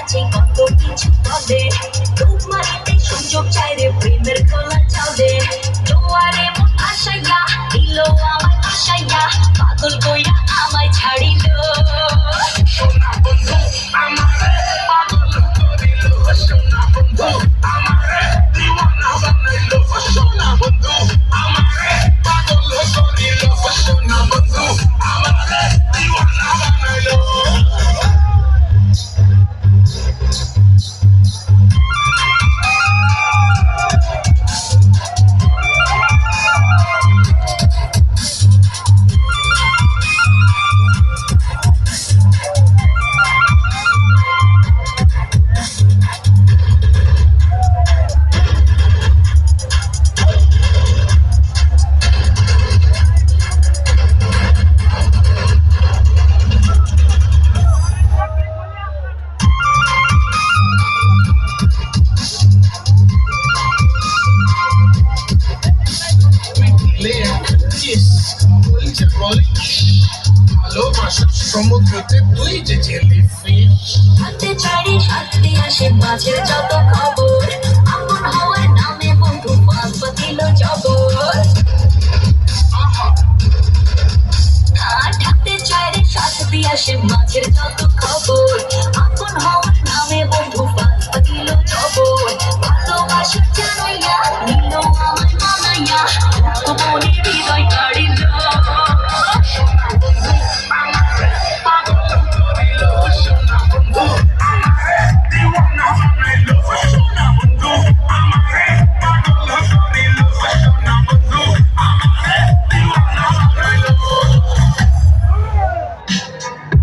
কাছে কত কিছু বলে রূপ মারিতে সুযোগ চাই রে, প্রেমের খোলা চলে জোয়ারে মন আশাইয়া, দিল আমার আশাইয়া, পাগল কইরা আমায় ছাড়িল। আমারে সমুদ্রতে তুই যে জেলিফিশ হাতে চারি হাতে আসে মাঝে যত খবর। আমার হওয়ার নামে বন্ধু পাপ দিল জগৎ। হাতে চারি সাথে আসে যত খবর।